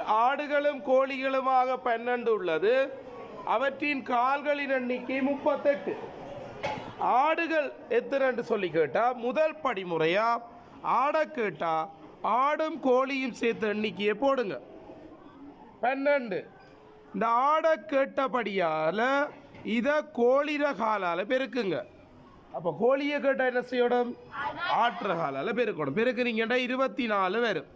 ஆடுகளும் கோழிகளுமாக பன்னெண்டு உள்ளது அவற்றின் கால்களின் எண்ணிக்கை முப்பத்தெட்டு. ஆடுகள் எத்தனை சொல்லி கேட்டா முதல் படிமுறையா? ஆட கேட்டா ஆடும் கோழியும் சேர்த்த எண்ணிக்கையை போடுங்க. பன்னெண்டு. இந்த ஆடை கேட்டபடியால் இதை கோழிர காலால் பெருக்குங்க. அப்போ கோழியை கேட்டால் என்ன செய்யணும்? ஆட்டுற காலால் பெருக்கணும். பெருக்குனீங்கன்னா இருபத்தி நாலு வரும்.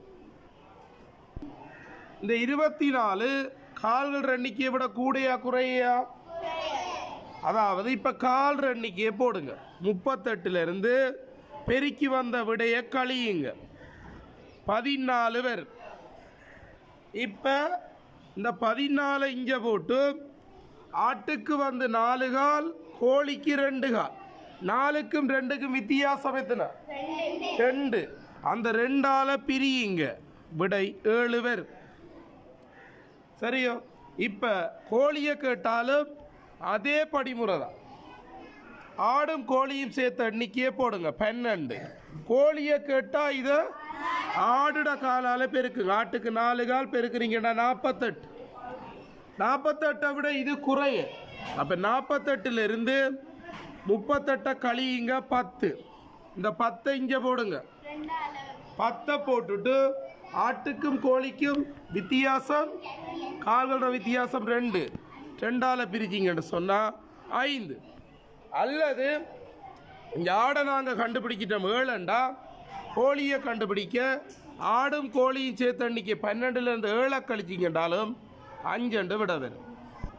இந்த இருபத்தி நாலு கால்கள் எண்ணிக்கையை விட கூடையா குறையா? அதாவது இப்போ கால் எண்ணிக்கையை போடுங்க. முப்பத்தெட்டுல இருந்து பெருக்கி வந்த விடையை கழியுங்க. பதினாலு வரும். இப்போ இந்த பதினாலை இங்கே போட்டு ஆட்டுக்கு வந்து நாலு கால் கோழிக்கு ரெண்டு கால். நாலுக்கும் ரெண்டுக்கும் வித்தியாசம் எத்தனை? ரெண்டு. அந்த ரெண்டால பிரியுங்க. விடை ஏழு பேர் சரியோ? இப்போ கோழியை கேட்டாலும் அதே படிமுறை தான் ஆடும் கோழியும் சேர்த்த அன்னைக்கே போடுங்க. பன்னெண்டு. கோழியை கேட்டால் இதை ஆடுட காலால் பெருக்குங்க. ஆட்டுக்கு நாலு கால் பெருக்குறீங்கன்னா நாற்பத்தெட்டு நாற்பத்தெட்டை விட இது குறைய. அப்போ நாற்பத்தெட்டுலேருந்து முப்பத்தெட்டை கழியுங்க பத்து. இந்த பத்தை இங்கே போடுங்க. பத்தை போட்டுட்டு ஆட்டுக்கும் கோழிக்கும் வித்தியாசம் கால்களோட வித்தியாசம் ரெண்டு. ரெண்டால் பிரிச்சிங்கன்னு சொன்னால் ஐந்து. அல்லது இந்த ஆடை நாங்கள் கண்டுபிடிக்கிட்டோம் ஏழண்டா கோழியை கண்டுபிடிக்க ஆடும் கோழியும் சேர்த்து அன்னைக்கு பன்னெண்டுலேருந்து ஏழை கழிச்சிங்கன்றாலும் அஞ்சண்டு விட வரும்.